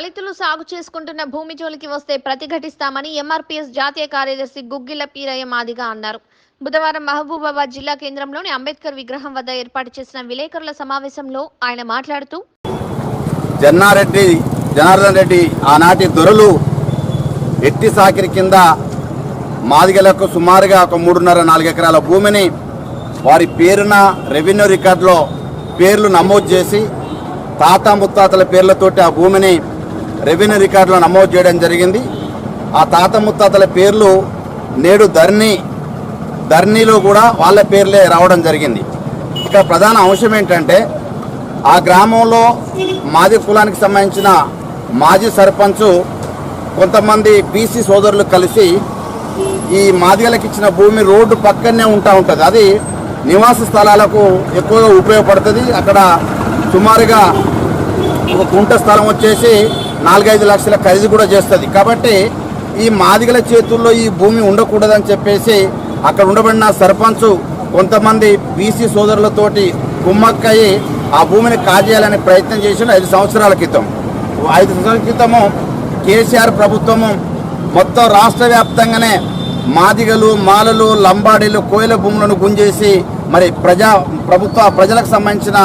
దళితులు సాగు చేసుకుంటున్న భూమి జోలికి వస్తే ప్రతిఘటిస్తామని ఎంఆర్పీఎస్ జాతీయ కార్యదర్శి గుగ్గిల పీరయ్య మాదిగా అన్నారు. బుధవారం మహబూబాబాద్ జిల్లా కేంద్రంలోని అంబేద్కర్ విగ్రహం వద్ద ఏర్పాటు చేసిన విలేకరుల సమావేశంలో ఆయన మాట్లాడుతూ జన్నారెడ్డి జనార్దన్ రెడ్డి ఆనాటి దొరలు ఎట్టి సాకిరి కింద మాదిగలకు సుమారుగా ఒక మూడున్నర నాలుగు ఎకరాల భూమిని వారి పేరున రెవెన్యూ రికార్డులో పేర్లు నమోదు చేసి తాత ముత్తాతల పేర్లతోటి ఆ భూమిని రెవెన్యూ రికార్డులో నమోదు చేయడం జరిగింది. ఆ తాత ముత్తాతల పేర్లు నేడు ధర్ని ధర్నీలో కూడా వాళ్ళ పేర్లే రావడం జరిగింది. ఇక ప్రధాన అంశం ఏంటంటే ఆ గ్రామంలో మాజీ కులానికి సంబంధించిన మాజీ సర్పంచ్ కొంతమంది బీసీ సోదరులు కలిసి ఈ మాదిగలకు ఇచ్చిన భూమి రోడ్డు పక్కనే ఉంటా ఉంటుంది. అది నివాస స్థలాలకు ఎక్కువగా ఉపయోగపడుతుంది. అక్కడ సుమారుగా ఒక కుంట స్థలం వచ్చేసి నాలుగైదు లక్షల ఖరీదు కూడా చేస్తుంది. కాబట్టి ఈ మాదిగల చేతుల్లో ఈ భూమి ఉండకూడదని చెప్పేసి అక్కడ ఉండబడిన సర్పంచ్ కొంతమంది బీసీ సోదరులతోటి కుమ్మక్కయి ఆ భూమిని కాజేయాలనే ప్రయత్నం చేసిన ఐదు సంవత్సరాల క్రితం. ఐదు సంవత్సరాల క్రితము కేసీఆర్ ప్రభుత్వము మొత్తం రాష్ట్ర వ్యాప్తంగానే మాదిగలు మాలలు లంబాడీలు కోయిల భూములను గుంజేసి మరి ప్రజా ప్రభుత్వ ప్రజలకు సంబంధించిన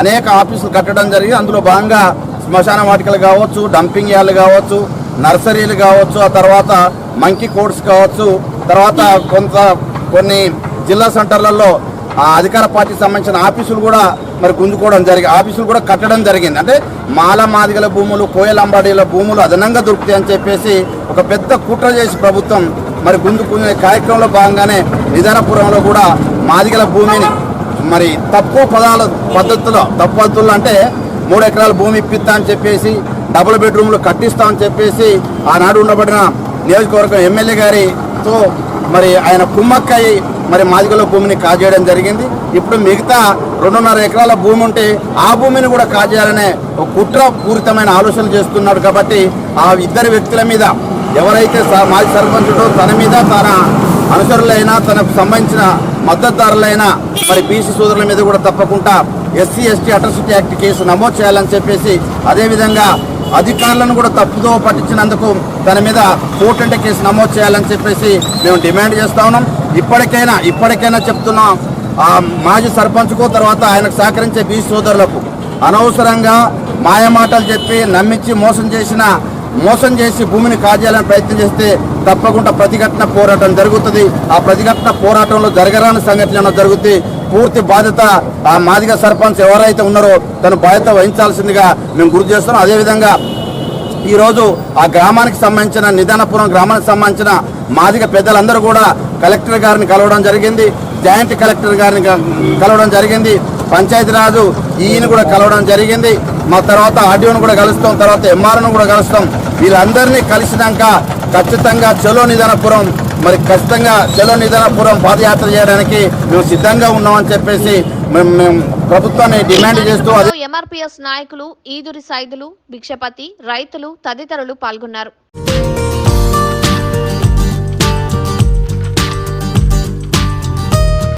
అనేక ఆఫీసులు కట్టడం జరిగి అందులో భాగంగా శ్మశాన వాటికలు కావచ్చు డంపింగ్ యార్డ్లు కావచ్చు నర్సరీలు కావచ్చు ఆ తర్వాత మంకీ కోర్ట్స్ కావచ్చు తర్వాత కొంత కొన్ని జిల్లా సెంటర్లలో ఆ అధికార పార్టీకి సంబంధించిన ఆఫీసులు కూడా మరి గుంజుకోవడం జరిగింది ఆఫీసులు కూడా కట్టడం జరిగింది. అంటే మాల మాదిగల భూములు కోయలంబాడీల భూములు అదనంగా దొరుకుతాయి అని చెప్పేసి ఒక పెద్ద కుట్ర చేసి ప్రభుత్వం మరి గుంజుకునే కార్యక్రమంలో భాగంగానే నిదానపురంలో కూడా మాదిగల భూమిని మరి తక్కువ పదాల పద్ధతిలో తప్పు పద్ధతుల్లో అంటే మూడు ఎకరాల భూమి ఇప్పిస్తా అని చెప్పేసి డబుల్ బెడ్రూమ్లు కట్టిస్తా అని చెప్పేసి ఆనాడు ఉండబడిన నియోజకవర్గం ఎమ్మెల్యే గారితో మరి ఆయన కుమ్మక్కయి మరి మాదిగల భూమిని కాజేయడం జరిగింది. ఇప్పుడు మిగతా రెండున్నర ఎకరాల భూమి ఉంటే ఆ భూమిని కూడా కాజేయాలనే ఒక కుట్ర పూరితమైన ఆలోచనలు చేస్తున్నాడు కాబట్టి ఆ ఇద్దరు వ్యక్తుల మీద ఎవరైతే స- మాజీ సర్పంచుడో తన మీద తన అనుచరులైనా తనకు సంబంధించిన మద్దతుదారులైనా మరి బీసీ సోదరుల మీద కూడా తప్పకుండా SC ST atrocity act case నమోదు చేయాలని చెప్పేసి అదేవిధంగా అధికారులను కూడా తప్పుదో పట్టించినందుకు తన మీద కోర్టు కేసు నమోదు చేయాలని చెప్పేసి మేము డిమాండ్ చేస్తా ఉన్నాం. ఇప్పటికైనా ఇప్పటికైనా చెప్తున్నాం ఆ మాజీ సర్పంచ్కు తర్వాత ఆయనకు సహకరించే బీ సోదరులకు అనవసరంగా మాయమాటలు చెప్పి నమ్మించి మోసం చేసిన మోసం చేసి భూమిని కాజేయాలని ప్రయత్నం చేస్తే తప్పకుండా ప్రతిఘటన పోరాటం జరుగుతుంది. ఆ ప్రతిఘటన పోరాటంలో జరగరాని సంఘటన జరుగుతుంది పూర్తి బాధ్యత ఆ మాదిగ సర్పంచ్ ఎవరైతే ఉన్నారో తను బాధ్యత వహించాల్సిందిగా మేము గుర్తు చేస్తున్నాం. అదేవిధంగా ఈరోజు ఆ గ్రామానికి సంబంధించిన నిదానపురం గ్రామానికి సంబంధించిన మాదిగ పెద్దలందరూ కూడా కలెక్టర్ గారిని కలవడం జరిగింది. జాయింట్ కలెక్టర్ గారిని కలవడం జరిగింది. పంచాయతీరాజు ఈయన కూడా కలవడం జరిగింది. మా తర్వాత ఆర్డీఓను కూడా కలుస్తాం తర్వాత ఎంఆర్ఓను కూడా కలుస్తాం. వీళ్ళందరినీ కలిసినాక ఖచ్చితంగా చలో నిదానపురం మరి ఖచ్చితంగా జల నిదానపురం పాదయాత్ర చేయడానికి మేము సిద్ధంగా ఉన్నామని చెప్పేసి మేము ప్రభుత్వాన్ని డిమాండ్ చేస్తూ ఎంఆర్పిఎస్ ఎంఆర్పీఎస్ నాయకులు ఈదురి సైదులు భిక్షపతి రైతులు తదితరులు పాల్గొన్నారు.